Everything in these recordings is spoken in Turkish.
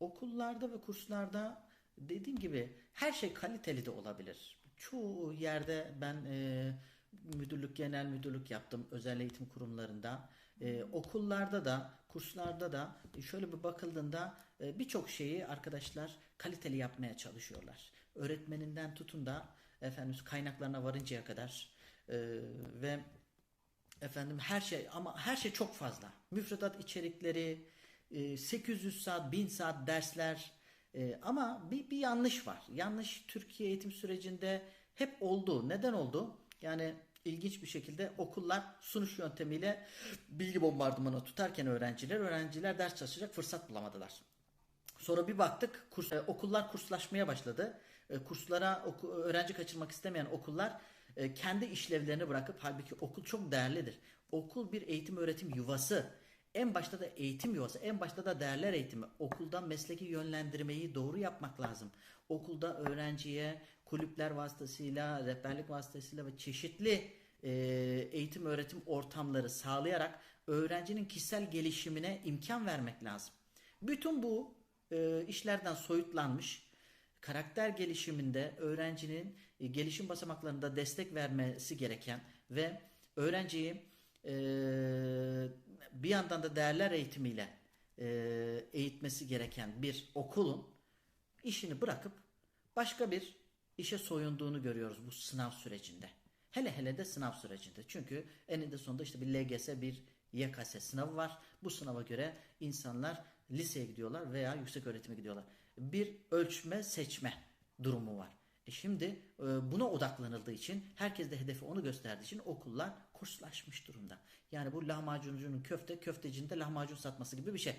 Okullarda ve kurslarda dediğim gibi her şey kaliteli de olabilir. Çoğu yerde ben e, müdürlük, genel müdürlük yaptım özel eğitim kurumlarında. E, okullarda da, kurslarda da şöyle bir bakıldığında e, birçok şeyi arkadaşlar kaliteli yapmaya çalışıyorlar. Öğretmeninden tutun da efendim kaynaklarına varıncaya kadar e, ve efendim her şey ama her şey çok fazla. Müfredat içerikleri, e, 800 saat, 1000 saat dersler e, ama bir, bir yanlış var. Yanlış Türkiye eğitim sürecinde hep oldu. Neden oldu? Yani ilginç bir şekilde okullar sunuş yöntemiyle bilgi bombardımanı tutarken öğrenciler, öğrenciler ders çalışacak fırsat bulamadılar. Sonra bir baktık kurs, e, okullar kurslaşmaya başladı. E, kurslara oku- öğrenci kaçırmak istemeyen okullar kendi işlevlerini bırakıp halbuki okul çok değerlidir. Okul bir eğitim öğretim yuvası. En başta da eğitim yuvası, en başta da değerler eğitimi. Okulda mesleki yönlendirmeyi doğru yapmak lazım. Okulda öğrenciye kulüpler vasıtasıyla, rehberlik vasıtasıyla ve çeşitli e, eğitim öğretim ortamları sağlayarak öğrencinin kişisel gelişimine imkan vermek lazım. Bütün bu e, işlerden soyutlanmış karakter gelişiminde öğrencinin e, gelişim basamaklarında destek vermesi gereken ve öğrenciyi e, bir yandan da değerler eğitimiyle e, eğitmesi gereken bir okulun işini bırakıp başka bir işe soyunduğunu görüyoruz bu sınav sürecinde. Hele hele de sınav sürecinde. Çünkü eninde sonunda işte bir LGS bir YKS sınavı var. Bu sınava göre insanlar liseye gidiyorlar veya yüksek öğretime gidiyorlar. Bir ölçme seçme durumu var. E şimdi e, buna odaklanıldığı için herkes de hedefi onu gösterdiği için okullar kurslaşmış durumda. Yani bu lahmacuncunun köfte köftecinin de lahmacun satması gibi bir şey.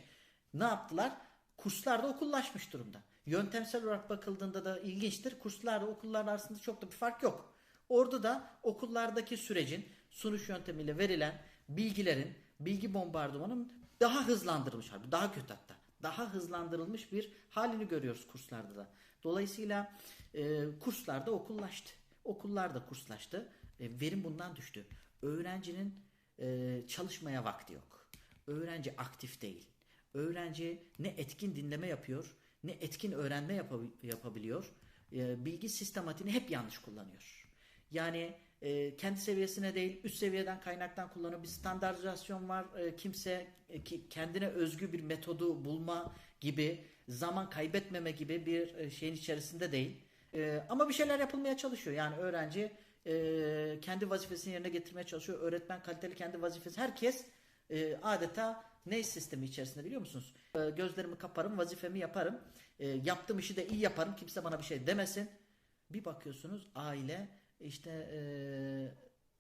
Ne yaptılar? Kurslar da okullaşmış durumda. Yöntemsel olarak bakıldığında da ilginçtir. Kurslarla okullar arasında çok da bir fark yok. Orada da okullardaki sürecin sunuş yöntemiyle verilen bilgilerin, bilgi bombardımanın daha hızlandırılmış daha kötü hatta. Daha hızlandırılmış bir halini görüyoruz kurslarda da. Dolayısıyla e, kurslarda okullaştı. Okullar da kurslaştı. E, verim bundan düştü. Öğrencinin e, çalışmaya vakti yok. Öğrenci aktif değil. Öğrenci ne etkin dinleme yapıyor, ne etkin öğrenme yapabi- yapabiliyor. E, bilgi sistematiğini hep yanlış kullanıyor. Yani e, kendi seviyesine değil üst seviyeden kaynaktan kullanıyor. Bir standartizasyon var. E, kimse e, ki kendine özgü bir metodu bulma gibi zaman kaybetmeme gibi bir e, şeyin içerisinde değil. E, ama bir şeyler yapılmaya çalışıyor. Yani öğrenci e, kendi vazifesini yerine getirmeye çalışıyor. Öğretmen kaliteli kendi vazifesi. Herkes e, adeta ne sistemi içerisinde biliyor musunuz? E, gözlerimi kaparım, vazifemi yaparım. E, yaptığım işi de iyi yaparım. Kimse bana bir şey demesin. Bir bakıyorsunuz aile işte e,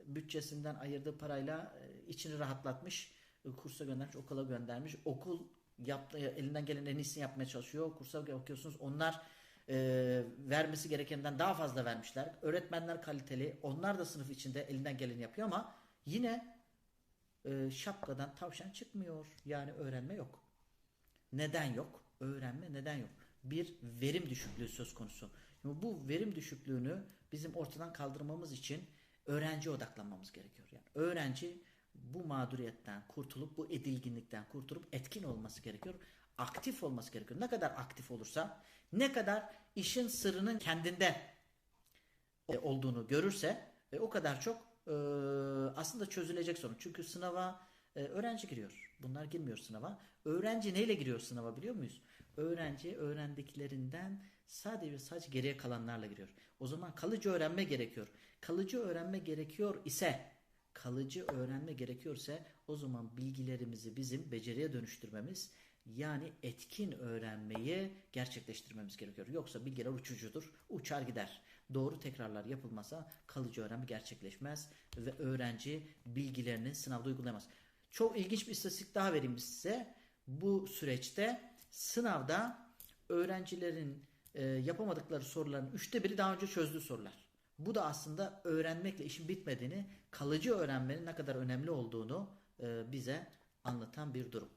bütçesinden ayırdığı parayla e, içini rahatlatmış, e, kursa göndermiş, okula göndermiş. Okul yaptı, elinden gelen en iyisini yapmaya çalışıyor. Kursa bakıyorsunuz onlar e, vermesi gerekenden daha fazla vermişler. Öğretmenler kaliteli, onlar da sınıf içinde elinden geleni yapıyor ama yine e, şapkadan tavşan çıkmıyor. Yani öğrenme yok. Neden yok? Öğrenme neden yok? Bir verim düşüklüğü söz konusu. Şimdi bu verim düşüklüğünü bizim ortadan kaldırmamız için öğrenciye odaklanmamız gerekiyor. Yani öğrenci bu mağduriyetten kurtulup bu edilginlikten kurtulup etkin olması gerekiyor. Aktif olması gerekiyor. Ne kadar aktif olursa, ne kadar işin sırrının kendinde e, olduğunu görürse e, o kadar çok e, aslında çözülecek sorun. Çünkü sınava e, öğrenci giriyor. Bunlar girmiyor sınava. Öğrenci neyle giriyor sınava biliyor muyuz? Öğrenci öğrendiklerinden sadece sadece geriye kalanlarla giriyor. O zaman kalıcı öğrenme gerekiyor. Kalıcı öğrenme gerekiyor ise kalıcı öğrenme gerekiyorsa o zaman bilgilerimizi bizim beceriye dönüştürmemiz yani etkin öğrenmeyi gerçekleştirmemiz gerekiyor. Yoksa bilgiler uçucudur, uçar gider. Doğru tekrarlar yapılmasa kalıcı öğrenme gerçekleşmez ve öğrenci bilgilerini sınavda uygulayamaz. Çok ilginç bir istatistik daha vereyim size. Bu süreçte sınavda öğrencilerin e, yapamadıkları soruların üçte biri daha önce çözdüğü sorular. Bu da aslında öğrenmekle işin bitmediğini, kalıcı öğrenmenin ne kadar önemli olduğunu e, bize anlatan bir durum.